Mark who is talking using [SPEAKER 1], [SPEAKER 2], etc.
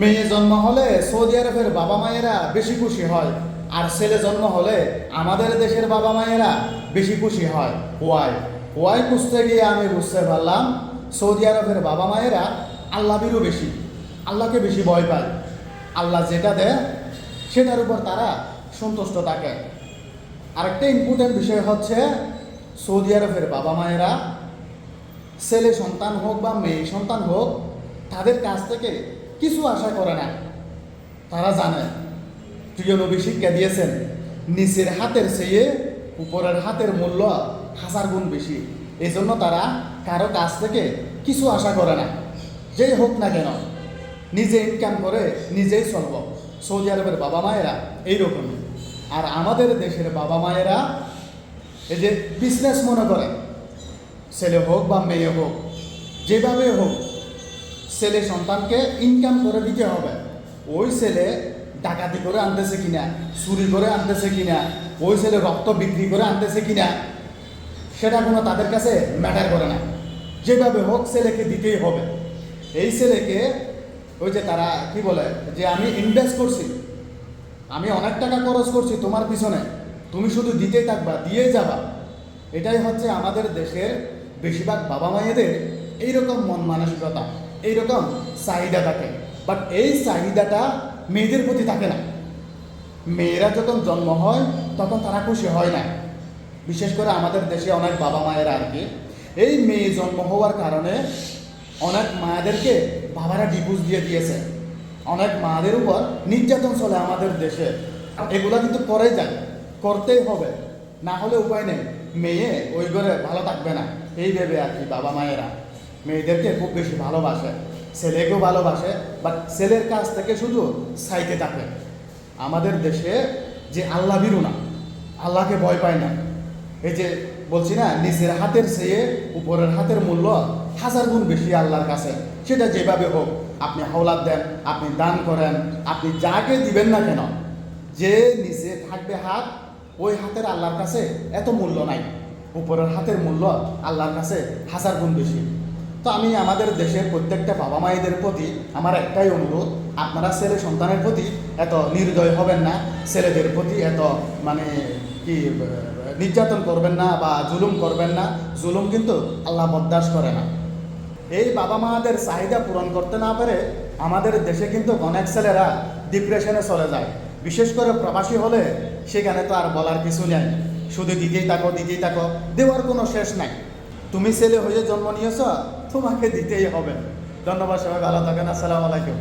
[SPEAKER 1] মেয়ে জন্ম হলে সৌদি আরবের বাবা মায়েরা বেশি খুশি হয়, আর ছেলে জন্ম হলে আমাদের দেশের বাবা মায়েরা বেশি খুশি হয়। ওয়াই ওয়াই বুঝতে গিয়ে আমি বুঝতে পারলাম সৌদি আরবের বাবা মায়েরা আল্লাহ বিরু বেশি, আল্লাহকে বেশি ভয় পায়। আল্লাহ যেটা দেয়, সেটার উপর তারা সন্তুষ্ট থাকে। আরেকটা ইম্পর্টেন্ট বিষয় হচ্ছে সৌদি আরবের বাবা মায়েরা ছেলে সন্তান হোক বা মেয়ে সন্তান হোক, তাদের কাছ থেকে কিছু আশা করে না। তারা জানে, প্রিয় নবী শিক্ষা দিয়েছেন, নিচের হাতের চেয়ে উপরের হাতের মূল্য হাজার গুণ বেশি। এই জন্য তারা কারও কাছ থেকে কিছু আশা করে না। যেই হোক না কেন, নিজে ইনকাম করে নিজেই চলব। সৌদি আরবের বাবা মায়েরা এইরকমই আর আমাদের দেশের বাবা মায়েরা এই যে বিজনেস মনে করে, ছেলে হোক বা মেয়ে হোক, যেভাবে হোক ছেলে সন্তানকে ইনকাম করে দিতে হবে। ওই ছেলে ডাকাতি করে আনতেছে কিনা, চুরি করে আনতেছে কিনা, ওই ছেলে রক্ত বিক্রি করে আনতেছে কিনা, সেটা কোনো তাদের কাছে ম্যাটার করে না। যেভাবে হোক ছেলেকে দিতেই হবে। এই ছেলেকে ওই যে তারা কি বলে, যে আমি ইনভেস্ট করছি, আমি অনেক টাকা খরচ করছি তোমার পিছনে, তুমি শুধু দিতেই থাকবা দিয়ে যাবা। এটাই হচ্ছে আমাদের দেশের বেশিরভাগ বাবা মায়েদের এইরকম মন মানসিকতা এইরকম চাহিদা থাকে বাট এই চাহিদাটা মেয়েদের প্রতি থাকে না। মেয়েরা যখন জন্ম হয়, তখন তারা খুশি হয় না। বিশেষ করে আমাদের দেশে অনেক বাবা মায়েরা আর কি, এই মেয়ে জন্ম হওয়ার কারণে অনেক মায়েদেরকে বাবারা ডিভোর্স দিয়ে দিয়েছে। অনেক মাদের উপর নির্যাতন চলে আমাদের দেশে। এগুলা কিন্তু করে যায়, করতেই হবে। না হলে উপায় নেই। মেয়ে ওই ঘরে ভালো থাকবে না। এই ভেবে আর কি বাবা মায়েরা। মেয়েদেরকে খুব বেশি ভালোবাসে, ছেলেকেও ভালোবাসে বাট ছেলের কাছ থেকে শুধু সাইতে থাকে। আমাদের দেশে যে আল্লাহ বিরু না, আল্লাহকে ভয় পায় না। এই যে বলছি না, নিজের হাতের চেয়ে উপরের হাতের মূল্য হাজার গুণ বেশি আল্লাহর কাছে। সেটা যেভাবে হোক, আপনি হাওলাত দেন, আপনি দান করেন, আপনি যাকে দিবেন না কেন, যে নিচে থাকবে হাত, ওই হাতের আল্লাহর কাছে এত মূল্য নাই। উপরের হাতের মূল্য আল্লাহর কাছে হাজার গুণ বেশি। তো আমি আমাদের দেশের প্রত্যেকটা বাবা মায়েদের প্রতি আমার একটাই অনুরোধ, আপনারা ছেলে সন্তানের প্রতি এত নির্দয় হবেন না, ছেলেদের প্রতি এত মানে কি নির্যাতন করবেন না বা জুলুম করবেন না, জুলুম কিন্তু আল্লাহ বরদাস্ত করে না। এই বাবা মাদের চাহিদা পূরণ করতে না পারে আমাদের দেশে কিন্তু অনেক ছেলেরা ডিপ্রেশনে চলে যায়। বিশেষ করে প্রবাসী হলে সেখানে তো আর বলার কিছু নেই। শুধু দিতেই থাকো দিতেই থাকো দেওয়ার কোনো শেষ নাই। তুমি ছেলে হয়ে জন্ম নিয়েছ তোমাকে দিতেই হবে। ধন্যবাদ সবাই ভালো থাকেন আসসালামু আলাইকুম।